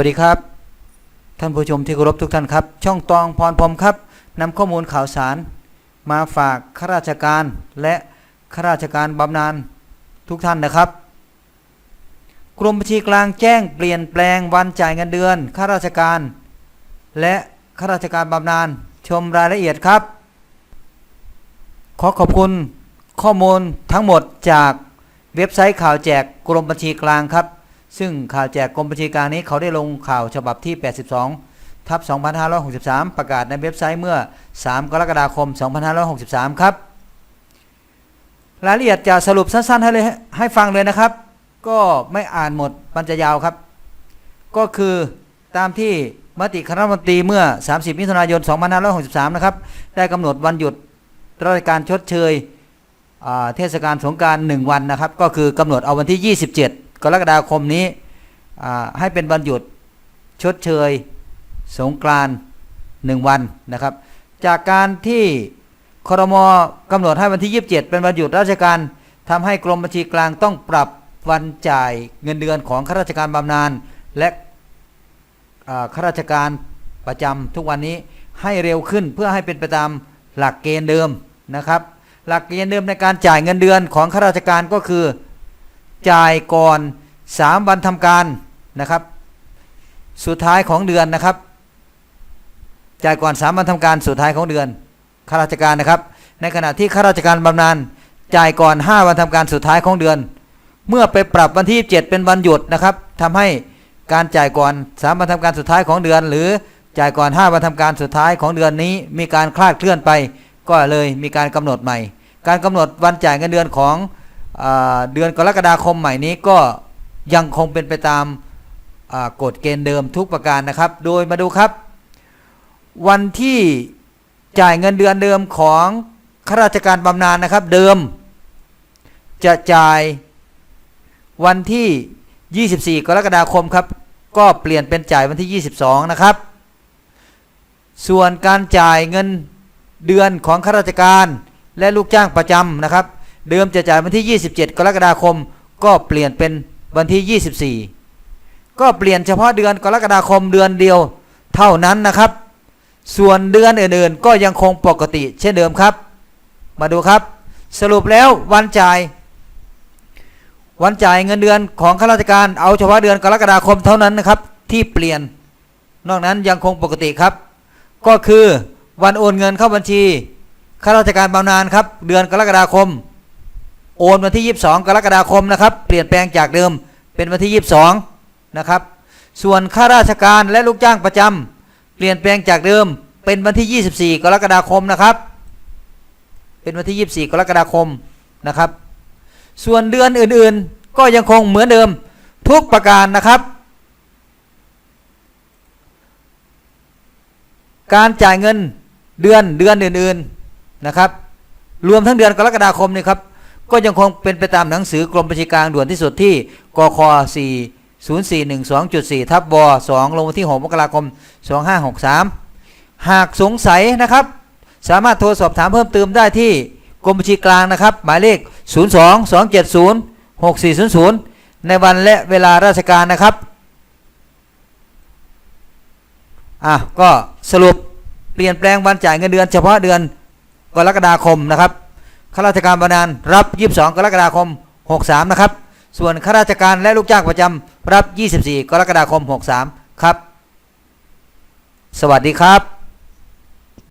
วัสดีครับ ท่านผู้ชมที่เคารพทุกท่านครับ ช่องตองพรพรมครับนำข้อมูลข่าวสาร มาฝากข้าราชการและข้าราชการบำนาญทุกท่านนะครับ กรมบัญชีกลางแจ้งเปลี่ยนแปลงวันจ่ายเงินเดือนข้าราชการ และข้าราชการบำนาญชมรายละเอียดครับ ขอขอบคุณข้อมูลทั้งหมดจากเว็บไซต์ข่าวแจกกรมบัญชีกลางครับ ซึ่งข่าวแจกกรมบัญชีกลางนี้เขาได้ลงข่าวฉบับที่ 82 ทับ 2563 ประกาศในเว็บไซต์เมื่อ 3 กรกฎาคม 2563 ครับ รายละเอียดจะสรุปสั้นๆ ให้เลยให้ฟังเลยนะครับ ก็ไม่อ่านหมดมันจะยาวครับ ก็คือตามที่มติคณะรัฐมนตรีเมื่อ 30 มิถุนายน 2563 นะครับ ได้กำหนดวันหยุดราชการชดเชยเทศกาลสงการ 1 วันนะครับ ก็คือกำหนดเอาวันที่ 27 กรกฎาคมนี้ให้เป็นวันหยุดชดเชย สงกรานต์1วันนะครับ จากการที่ครมกำหนดให้วันที่ 27 เป็นวันหยุดราชการทำให้กรมบัญชีกลางต้องปรับวันจ่ายเงินเดือนของข้าราชการบำนาญและข้าราชการประจำทุกวันนี้ให้เร็วขึ้นเพื่อให้เป็นไปตามหลักเกณฑ์เดิมนะครับ หลักเกณฑ์เดิมในการจ่ายเงินเดือนของข้าราชการก็คือ จ่ายก่อน 3 วันทำการนะครับ สุดท้ายของเดือนนะครับ จ่ายก่อน 3 วันทำการสุดท้ายของเดือนข้าราชการนะครับ ในขณะที่ข้าราชการบำนาญจ่ายก่อน 5 วันทำการสุดท้ายของเดือน เมื่อไปปรับวันที่ 7 เป็นวันหยุดนะครับทำให้การจ่ายก่อน 3 วันทำการสุดท้ายของเดือน หรือจ่ายก่อน 5 วันทำการสุดท้ายของเดือนนี้ มีการคลาดเคลื่อนไป ก็เลยมีการกำหนดใหม่ การกำหนดวันจ่ายเงินเดือนของ เดือนกรกฎาคมใหม่นี้ก็ยังคงเป็นไปตามกฎเกณฑ์เดิมทุกประการนะครับ โดยมาดูครับ วันที่จ่ายเงินเดือนเดิมของข้าราชการบำนาญนะครับเดิม จะจ่ายวันที่ 24 กรกฎาคมครับ ก็เปลี่ยนเป็นจ่ายวันที่ 22 นะครับ ส่วนการจ่ายเงินเดือนของข้าราชการและลูกจ้างประจำนะครับ เดิมจะจ่ายวันที่ 27 กรกฎาคม ก็เปลี่ยนเป็นวันที่ 24 ก็เปลี่ยนเฉพาะเดือนกรกฎาคมเดือนเดียวเท่านั้นนะครับ ส่วนเดือนอื่นๆ ก็ยังคงปกติเช่นเดิมครับ มาดูครับ สรุปแล้ววันจ่าย วันจ่ายเงินเดือนของข้าราชการเอาเฉพาะเดือนกรกฎาคมเท่านั้นนะครับที่เปลี่ยน นอกนั้นยังคงปกติครับ ก็คือวันโอนเงินเข้าบัญชีข้าราชการบำนาญครับ เดือนกรกฎาคม โอนวันที่ 22 กรกฎาคมนะครับ เปลี่ยนแปลงจากเดิมเป็นวันที่ 22 นะครับ ส่วนข้าราชการและลูกจ้างประจำเปลี่ยนแปลงจากเดิมเป็นวันที่ 24 กรกฎาคมนะครับ เป็นวันที่ 24 กรกฎาคมนะครับ ส่วนเดือนอื่นๆ ก็ยังคงเหมือนเดิมทุกประการนะครับ การจ่ายเงินเดือนเดือนอื่นๆนะครับ รวมทั้งเดือนกรกฎาคมนี่ครับ ก็ยังคงเป็นไปตามหนังสือกรมบัญชีกลางด่วนที่สุดที่กค4 0 4 1 2 4ทับบ2ลงวันที่ 6 มกราคม 2563 หากสงสัยนะครับ สามารถโทรสอบถามเพิ่มเติมได้ที่กรมบัญชีกลางนะครับ หมายเลข 02 270 6400 ในวันและเวลาราชการนะครับ อะ ก็สรุปเปลี่ยนแปลงวันจ่ายเงินเดือนเฉพาะเดือนกรกฎาคมนะครับ ข้าราชการบำนาญรับ 22 กรกฎาคม 63 นะครับ ส่วนข้าราชการและลูกจ้างประจำรับ 24 กรกฎาคม 63 ครับ สวัสดีครับ